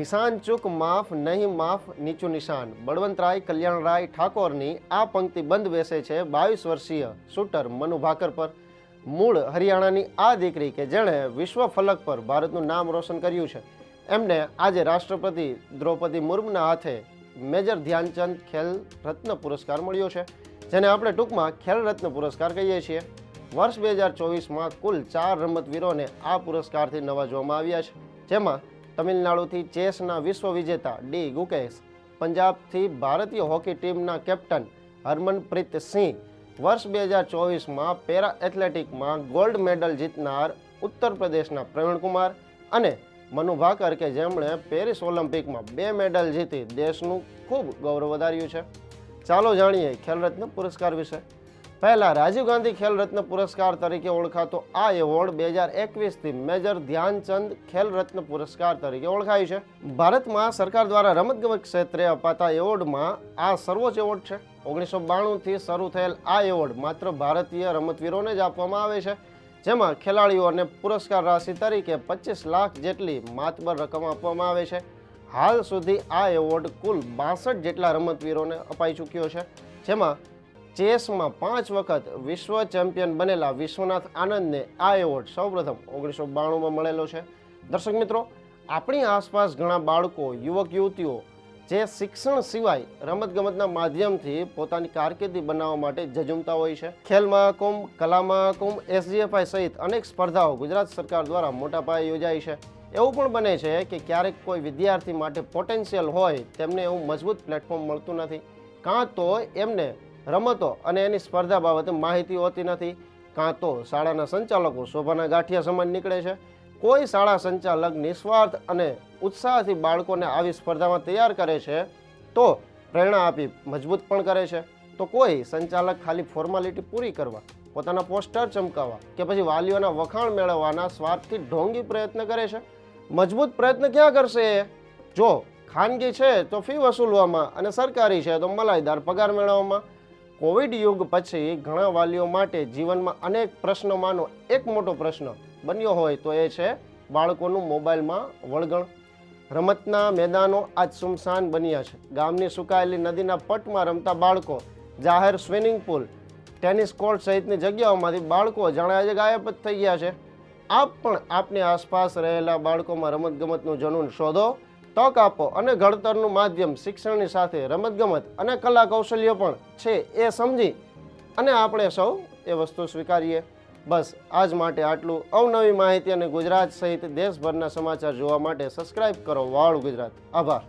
નિશાન ચૂક, માફ નહીં, માફ નીચું નિશાન. બળવંતરાય, કલ્યાણરાય ઠાકોરની આ પંક્તિ બંધ બેસે છે બાવીસ વર્ષીય શૂટર મનુ ભાકર પર. મૂળ હરિયાણાની આ દીકરી કે જેણે વિશ્વ ફલક પર ભારતનું નામ રોશન કર્યું છે. એમને આજે રાષ્ટ્રપતિ દ્રૌપદી મુર્મુના હાથે મેજર ધ્યાનચંદ ખેલ રત્ન પુરસ્કાર મળ્યો છે, જેને આપણે ટૂંકમાં ખેલ રત્ન પુરસ્કાર કહીએ છીએ. વર્ષ બે હજાર ચોવીસમાં કુલ ચાર રમતવીરોને આ પુરસ્કારથી નવાજવામાં આવ્યા છે, જેમાં તમિલનાડુથી ચેસના વિશ્વ વિજેતા ડી ગુકેશ, પંજાબથી ભારતીય હોકી ટીમના કેપ્ટન હરમનપ્રીત સિંહ, વર્ષ બે હજાર ચોવીસમાં પેરા એથ્લેટિકમાં ગોલ્ડ મેડલ જીતનાર ઉત્તર પ્રદેશના પ્રવીણકુમાર અને મનુ ભાકર કે જેમણે પેરિસ ઓલિમ્પિકમાં બે મેડલ જીતી દેશનું ખૂબ ગૌરવ વધાર્યું છે. ચાલો જાણીએ ખેલરત્ન પુરસ્કાર વિશે. પહેલા રાજીવ ગાંધી ખેલ રત્ન પુરસ્કાર તરીકે ઓળખાતો આ એવોર્ડ બે હજાર એકવીસથી મેજર ધ્યાનચંદ ખેલ રત્ન પુરસ્કાર તરીકે ઓળખાય છે. ભારતમાં સરકાર દ્વારા રમતગમત ક્ષેત્રે અપાતા એવોર્ડમાં આ સર્વોચ્ચ એવોર્ડ છે. ઓગણીસો બાણુંથી શરૂ થયેલ આ એવોર્ડ માત્ર ભારતીય રમતવીરોને જ આપવામાં આવે છે. જેમાં ખેલાડીઓને પુરસ્કાર રાશિ તરીકે પચીસ લાખ જેટલી માતબર રકમ આપવામાં આવે છે. હાલ સુધી આ એવોર્ડ કુલ બાસઠ જેટલા રમતવીરોને અપાઈ ચૂક્યો છે. જેમાં ચેસમાં પાંચ વખત વિશ્વ ચેમ્પિયન બનેલા વિશ્વનાથ આનંદને આ એવોર્ડ સૌપ્રથમ ઓગણીસો બાણુંમાં મળેલો છે. દર્શક મિત્રો, આપણી આસપાસ ઘણા બાળકો, યુવક, યુવતીઓ જે શિક્ષણ સિવાય રમતગમતના માધ્યમથી પોતાની કારકિર્દી બનાવવા માટે જજુમતા હોય છે. ખેલ મહાકુંભ, કલા મહાકુંભ એસજીએફઆઈ સહિત અનેક સ્પર્ધાઓ ગુજરાત સરકાર દ્વારા મોટા પાયે યોજાઈ છે. એવું પણ બને છે કે ક્યારેક કોઈ વિદ્યાર્થી માટે પોટેન્શિયલ હોય તેમને એવું મજબૂત પ્લેટફોર્મ મળતું નથી. કાં તો એમને રમતો અને એની સ્પર્ધા બાબતે માહિતી હોતી નથી. કાં તો શાળાના સંચાલકો શોભાના ગાંઠિયા સમાન નીકળે છે. કોઈ શાળા સંચાલક નિસ્વાર્થ અને ઉત્સાહથી બાળકોને આવી સ્પર્ધામાં તૈયાર કરે છે, તો પ્રેરણા આપી મજબૂત પણ કરે છે. તો કોઈ સંચાલક ખાલી ફોર્માલિટી પૂરી કરવા, પોતાના પોસ્ટર ચમકાવવા કે પછી વાલીઓના વખાણ મેળવવાના સ્વાર્થથી ઢોંગી પ્રયત્ન કરે છે? મજબૂત પ્રયત્ન ક્યાં કરશે એ? જો ખાનગી છે તો ફી વસૂલવામાં અને સરકારી છે તો મલાઈદાર પગાર મેળવવામાં. કોવિડ યુગ પછી ઘણા વાલીઓ માટે જીવનમાં અનેક પ્રશ્નોમાંનો એક મોટો પ્રશ્ન બન્યો હોય તો એ છે બાળકોનું મોબાઈલમાં વળગણ. રમતના મેદાનો આજ સુમસાન બન્યા છે. ગામની સુકાયેલી નદીના પટમાં રમતા બાળકો, જાહેર સ્વિમિંગ પુલ, ટેનિસ કોર્ટ સહિતની જગ્યાઓમાંથી બાળકો જાણે આજે ગાયબ જ થઈ ગયા છે. આપ પણ આપની આસપાસ રહેલા બાળકોમાં રમતગમતનું જનૂન શોધો. તક આપો અને ઘડતરનું માધ્યમ, શિક્ષણની સાથે રમતગમત અને કલા કૌશલ્ય પણ છે એ સમજી અને આપણે સૌ એ વસ્તુ સ્વીકારીએ. બસ, આજ માટે આટલું. અવનવી માહિતી અને ગુજરાત સહિત દેશભરના સમાચાર જોવા માટે સબસ્ક્રાઇબ કરો, વાળ ગુજરાત. આભાર.